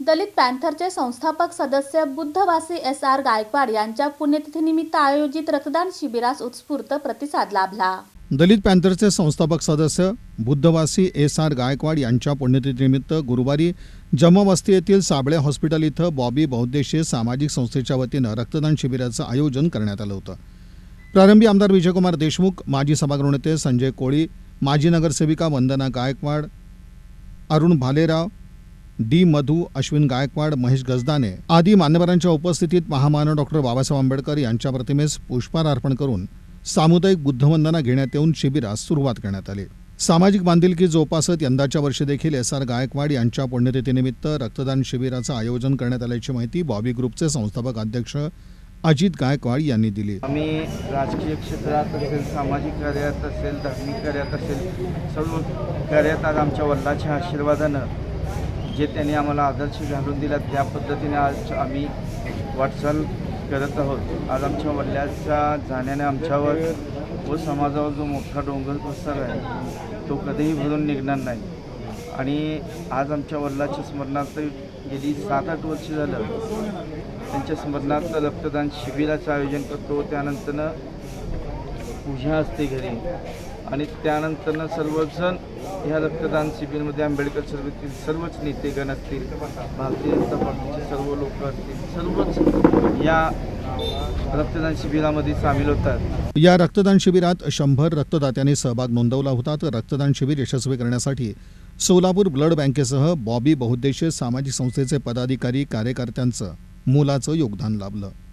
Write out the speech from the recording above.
दलित पॅन्थरचे संस्थापक सदस्य बुद्धवासी S R Gaikwad यांच्या पुण्यतिथीनिमित्त आयोजित रक्तदान शिबिरास उत्स्फूर्त प्रतिसाद लाभला. दलित पॅन्थरचे संस्थापक सदस्य बुद्धवासी एस आर गायकवाड यांच्या पुण्यतिथीनिमित्त गुरुवारी जम्मवस्ती येथील साबळे हॉस्पिटल इथं बॉबी बहुद्देशीय सामाजिक संस्थेच्या वतीनं रक्तदान शिबिराचं आयोजन करण्यात आलं होतं. प्रारंभी आमदार विजयकुमार देशमुख माजी सभागृह नेते संजय कोळी माजी नगरसेविका वंदना गायकवाड अरुण भालेराव डी मधू अश्विन गायकवाड महेश गजदाने आदी मान्यवरांच्या उपस्थितीत महामानव डॉक्टर बाबासाहेब आंबेडकर यांच्या प्रतिमेस पुष्पहार अर्पण करून सामुदायिक बुद्धवंदना घेण्यात येऊन शिबिरास सुरुवात करण्यात आली. सामाजिक बांधिलकी जोपासत यंदाच्या वर्षी देखील एस आर गायकवाड यांच्या पुण्यतिथीनिमित्त रक्तदान शिबिराचं आयोजन करण्यात आल्याची माहिती बॉबी ग्रुपचे संस्थापक अध्यक्ष अजित गायकवाड यांनी दिली. आम्ही राजकीय क्षेत्रात असेल सामाजिक कार्यात असेल धार्मिक कार्यात असेल सर्व कार्यात आज आमच्या वडिलांच्या आशीर्वादानं जे त्यांनी आम्हाला आदर्श घालून दिला त्या पद्धतीने आज आम्ही वाटचाल करत आहोत. आज आमच्या वडिलांच्या जाण्याने आमच्यावर व समाजावर जो मोठा डोंगर पसर आहे तो कधीही भरून निघणार नाही. आणि आज आमच्या वडिलाच्या स्मरणार्थ गेली सात आठ वर्ष झालं त्यांच्या स्मरणार्थ रक्तदान शिबिराचं आयोजन करतो. त्यानंतरनं पूजा असते घरी. आणि त्यानंतरनं सर्वजण ह्या रक्तदान शिबिरमध्ये आंबेडकर सर्वेतील सर्वच नेतेगण असतील भारतीय जनता पार्टीचे सर्व लोक असतील सर्वच या रक्तदान शिबिरामध्ये सामील होतात. या रक्तदान शिबिरात शंभर रक्तदात्यांनी सहभाग नोंदवला होता. तर रक्तदान शिबिर यशस्वी करण्यासाठी सोलापूर ब्लड बँकेसह बॉबी बहुद्देशीय सामाजिक संस्थेचे पदाधिकारी कार्यकर्त्यांचं मोलाचं योगदान लाभलं.